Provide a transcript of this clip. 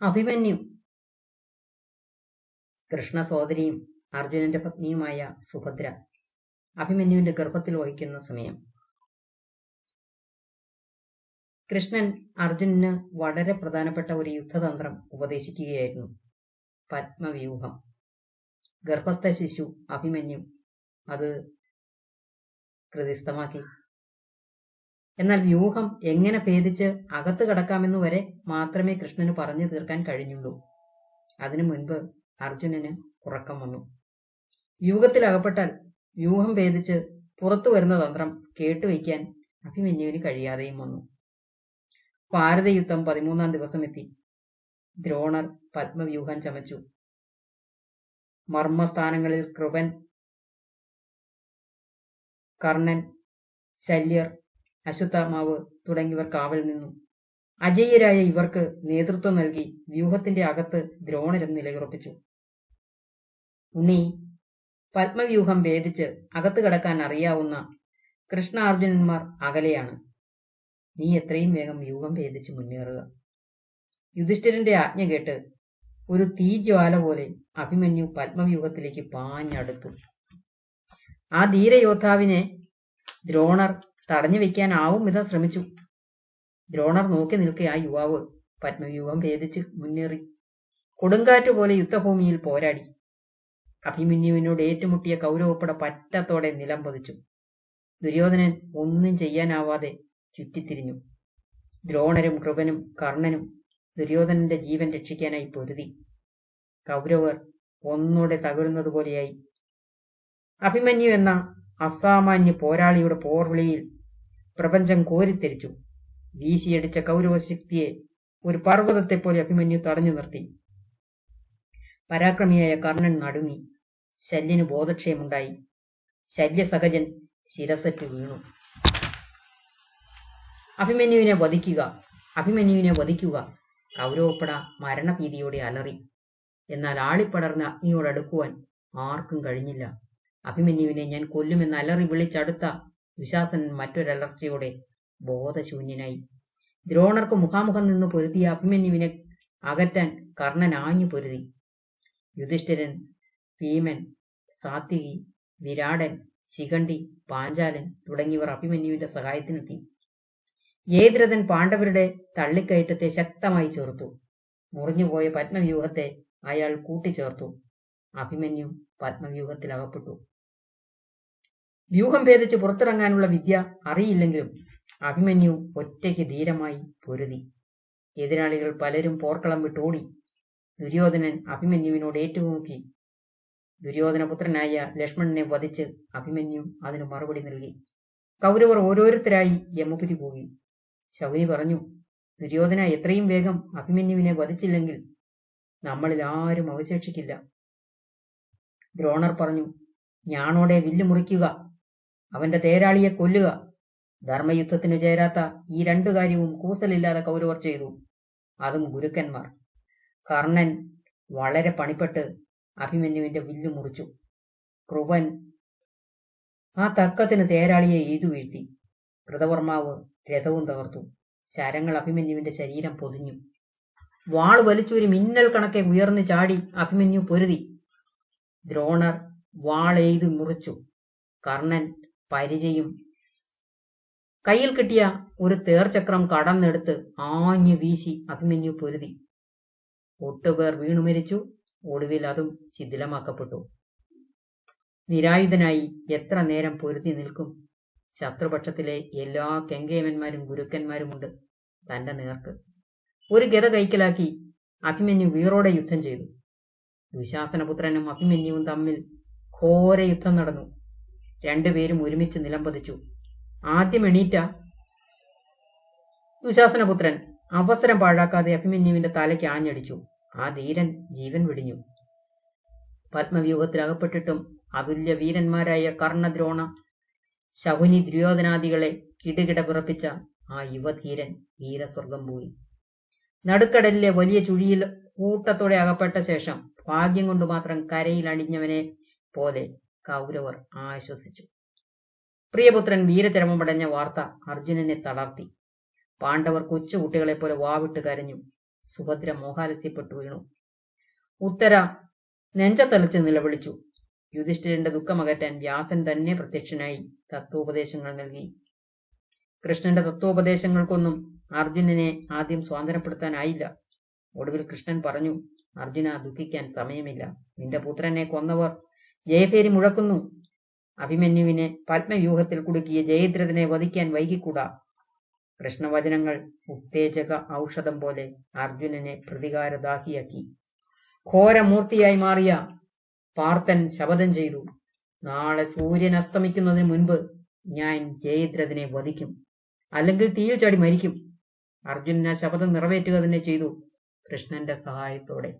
അഭിമന്യു. കൃഷ്ണ സോദരിയും അർജുനന്റെ പത്നിയുമായ സുഭദ്ര അഭിമന്യുവിന്റെ ഗർഭത്തിൽ വഹിക്കുന്ന സമയം. കൃഷ്ണൻ അർജുനന് വളരെ പ്രധാനപ്പെട്ട ഒരു യുദ്ധതന്ത്രം ഉപദേശിക്കുകയായിരുന്നു. പത്മവ്യൂഹം. ഗർഭസ്ഥ ശിശു അഭിമന്യു അത് ഹൃദയസ്ഥമാക്കി എന്നാൽ വ്യൂഹം എങ്ങനെ ഭേദിച്ച് അകത്ത് കടക്കാമെന്ന് വരെ മാത്രമേ കൃഷ്ണന് പറഞ്ഞു തീർക്കാൻ കഴിഞ്ഞുള്ളൂ. അതിനു മുൻപ് അർജുനന് ഉറക്കം വന്നു. വ്യൂഹത്തിൽ അകപ്പെട്ടാൽ വ്യൂഹം ഭേദിച്ച് പുറത്തു വരുന്ന തന്ത്രം കേട്ടുവയ്ക്കാൻ അഭിമന്യുവിന് കഴിയാതെയും വന്നു. ഭാരതയുദ്ധം പതിമൂന്നാം ദിവസം എത്തി ദ്രോണർ പത്മവ്യൂഹം ചമച്ചു. മർമ്മസ്ഥാനങ്ങളിൽ കൃപൻ കർണൻ ശല്യർ അശ്വത്ഥാമാവ് തുടങ്ങിയവർ കാവൽ നിന്നു. അജയ്യരായ ഇവർക്ക് നേതൃത്വം നൽകി വ്യൂഹത്തിന്റെ അകത്ത് ദ്രോണരും നിലയുറപ്പിച്ചു. ഉണ്ണി പത്മവ്യൂഹം ഭേദിച്ച് അകത്ത് കടക്കാൻ അറിയാവുന്ന കൃഷ്ണാർജുനന്മാർ അകലെയാണ്. നീ എത്രയും വേഗം വ്യൂഹം ഭേദിച്ച് മുന്നേറുക. യുധിഷ്ഠിരന്റെ ആജ്ഞ കേട്ട് ഒരു തീജ്വാല പോലെ അഭിമന്യു പത്മവ്യൂഹത്തിലേക്ക് പാഞ്ഞടുത്തു. ആ ധീരയോദ്ധാവിനെ ദ്രോണർ തടഞ്ഞു വെക്കാനാവും വിധം ശ്രമിച്ചു. ദ്രോണർ നോക്കി നിൽക്കെ ആ യുവാവ് പത്മവ്യൂഹം ഭേദിച്ച് മുന്നേറി. കൊടുങ്കാറ്റ് പോലെ യുദ്ധഭൂമിയിൽ പോരാടി. അഭിമന്യുവിനോട് ഏറ്റുമുട്ടിയ കൗരവപ്പട പറ്റത്തോടെ നിലം പൊതിച്ചു. ദുര്യോധനൻ ഒന്നും ചെയ്യാനാവാതെ ചുറ്റിത്തിരിഞ്ഞു. ദ്രോണരും കൃപനും കർണനും ദുര്യോധനന്റെ ജീവൻ രക്ഷിക്കാനായി പൊരുതി. കൗരവർ ഒന്നോടെ തകരുന്നതുപോലെയായി. അഭിമന്യു എന്ന അസാമാന്യ പോരാളിയുടെ പോർവിളിയിൽ പ്രപഞ്ചം കോരിത്തെരിച്ചു വീശിയടിച്ച കൗരവശക്തിയെ ഒരു പർവതത്തെപ്പോലെ അഭിമന്യു തടഞ്ഞു നിർത്തി. പരാക്രമിയായ കർണൻ നടുങ്ങി. ശല്യന് ബോധക്ഷയമുണ്ടായി. ശല്യസഹജൻ ശിരസറ്റു വീണു. അഭിമന്യുവിനെ വധിക്കുക അഭിമന്യുവിനെ വധിക്കുക കൗരവപ്പട മരണഭീതിയോടെ അലറി. എന്നാൽ ആളിപ്പടർന്ന അഗ്നിയോടടുക്കുവാൻ ആർക്കും കഴിഞ്ഞില്ല. അഭിമന്യുവിനെ ഞാൻ കൊല്ലുമെന്ന് അലറി വിളിച്ചടുത്ത ദുശാസനൻ മറ്റൊരലർച്ചയോടെ ബോധശൂന്യനായി. ദ്രോണർക്ക് മുഖാമുഖം നിന്ന് പൊരുതിയ അഭിമന്യുവിനെ അകറ്റാൻ കർണൻ ആഞ്ഞു പൊരുതി. യുധിഷ്ഠിരൻ ഭീമൻ സാത്വികി വിരാടൻ ശിഖണ്ഡി പാഞ്ചാലൻ തുടങ്ങിയവർ അഭിമന്യുവിന്റെ സഹായത്തിനെത്തി. ജയദ്രഥൻ പാണ്ഡവരുടെ തള്ളിക്കയറ്റത്തെ ശക്തമായി ചേർത്തു. മുറിഞ്ഞുപോയ പത്മവ്യൂഹത്തെ അയാൾ കൂട്ടിച്ചേർത്തു. അഭിമന്യു പത്മവ്യൂഹത്തിൽ അകപ്പെട്ടു വ്യൂഹം ഭേദിച്ച് പുറത്തിറങ്ങാനുള്ള വിദ്യ അറിയില്ലെങ്കിലും അഭിമന്യു ഒറ്റയ്ക്ക് ധീരമായി പൊരുതി. എതിരാളികൾ പലരും പോർക്കളം വിട്ടോടി. ദുര്യോധനൻ അഭിമന്യുവിനോട് ഏറ്റുമുക്കി ദുര്യോധനപുത്രനായ ലക്ഷ്മണനെ വധിച്ച് അഭിമന്യു അതിന് മറുപടി നൽകി. കൗരവർ ഓരോരുത്തരായി യമപുരി പോയി. ശൗരി പറഞ്ഞു ദുര്യോധന എത്രയും വേഗം അഭിമന്യുവിനെ വധിച്ചില്ലെങ്കിൽ നമ്മളിൽ ആരും അവശേഷിക്കില്ല. ദ്രോണർ പറഞ്ഞു ഞാണോടെ വില്ല് മുറിക്കുക. അവന്റെ തേരാളിയെ കൊല്ലുക. ധർമ്മയുദ്ധത്തിനു ചേരാത്ത ഈ രണ്ടു കാര്യവും കൂസലില്ലാതെ കൗരവർ ചെയ്തു. അതും ഗുരുക്കന്മാർ. കർണൻ വളരെ പണിപ്പെട്ട് അഭിമന്യുവിന്റെ വില്ലു മുറിച്ചു. കൃപൻ ആ തക്കത്തിന് തേരാളിയെ എയ്തു വീഴ്ത്തി. കൃതവർമാവ് രഥവും തകർത്തു. ശരങ്ങൾ അഭിമന്യുവിന്റെ ശരീരം പൊതിഞ്ഞു. വാൾ വലിച്ചൂരി മിന്നൽ കണക്കെ ഉയർന്നു ചാടി അഭിമന്യു പൊരുതി. ദ്രോണർ വാളെയ്ത് മുറിച്ചു. കർണൻ പരിചയും. കയ്യിൽ കിട്ടിയ ഒരു തേർചക്രം കടന്നെടുത്ത് ആഞ്ഞു വീശി അഭിമന്യു പൊരുതി. ഒട്ടുപേർ വീണു മരിച്ചു. ഒടുവിൽ അതും ശിഥിലമാക്കപ്പെട്ടു. നിരായുധനായി എത്ര നേരം പൊരുതി നിൽക്കും. ശത്രുപക്ഷത്തിലെ എല്ലാ കെങ്കേമന്മാരും ഗുരുക്കന്മാരുമുണ്ട് തന്റെ നേർക്ക്. ഒരു ഗത കൈക്കലാക്കി അഭിമന്യു വീറോടെ യുദ്ധം ചെയ്തു. ദുശാസനപുത്രനും അഭിമന്യുവും തമ്മിൽ ഘോര യുദ്ധം നടന്നു. രണ്ടുപേരും ഒരുമിച്ച് നിലംപതിച്ചു. ആദ്യം എണീറ്റ ദുശാസനപുത്രൻ അവസരം പാഴാക്കാതെ അഭിമന്യുവിന്റെ തലയ്ക്ക് ആഞ്ഞടിച്ചു. ആ ധീരൻ ജീവൻ വെടിഞ്ഞു. പത്മവ്യൂഹത്തിൽ അകപ്പെട്ടിട്ടും അതുല്യ വീരന്മാരായ കർണദ്രോണ ശകുനി ദുര്യോധനാദികളെ കിടുകിട പിറപ്പിച്ച ആ യുവധീരൻ വീരസ്വർഗം പോയി. നടുക്കടലിലെ വലിയ ചുഴിയിൽ കൂട്ടത്തോടെ അകപ്പെട്ട ശേഷം ഭാഗ്യം കൊണ്ട് മാത്രം കരയിൽ അണിഞ്ഞവനെ പോലെ കൗരവർ ആശ്വസിച്ചു. പ്രിയപുത്രൻ വീരചരമമടഞ്ഞ വാർത്ത അർജുനനെ തളർത്തി. പാണ്ഡവർ കൊച്ചുകുട്ടികളെപ്പോലെ വാവിട്ട് കരഞ്ഞു. സുഭദ്ര മോഹാലസ്യപ്പെട്ടു വീണു. ഉത്തര നെഞ്ചത്തലച്ച് നിലവിളിച്ചു. യുധിഷ്ഠിരന്റെ ദുഃഖമകറ്റാൻ വ്യാസൻ തന്നെ പ്രത്യക്ഷനായി തത്വോപദേശങ്ങൾ നൽകി. കൃഷ്ണന്റെ തത്വോപദേശങ്ങൾക്കൊന്നും അർജുനനെ ആദ്യം സ്വാതന്ത്ര്യപ്പെടുത്താനായില്ല. ഒടുവിൽ കൃഷ്ണൻ പറഞ്ഞു അർജുന ദുഃഖിക്കാൻ സമയമില്ല. നിന്റെ പുത്രനെ കൊന്നവർ ജയപേരി മുഴക്കുന്നു. അഭിമന്യുവിനെ പത്മവ്യൂഹത്തിൽ കുടുക്കിയ ജയദ്രഥനെ വധിക്കാൻ വൈകിക്കൂടാ? കൃഷ്ണവചനങ്ങൾ ഉത്തേജക ഔഷധം പോലെ അർജുനനെ പ്രതികാരദാഹിയാക്കി. ഘോരമൂർത്തിയായി മാറിയ പാർത്ഥൻ ശപഥം ചെയ്തു. നാളെ സൂര്യൻ അസ്തമിക്കുന്നതിന് മുൻപ് ഞാൻ ജയദ്രഥനെ വധിക്കും. അല്ലെങ്കിൽ തീയിൽ ചാടി മരിക്കും. അർജുനൻ ആ ശപഥം നിറവേറ്റുക തന്നെ ചെയ്തു കൃഷ്ണന്റെ സഹായത്തോടെ.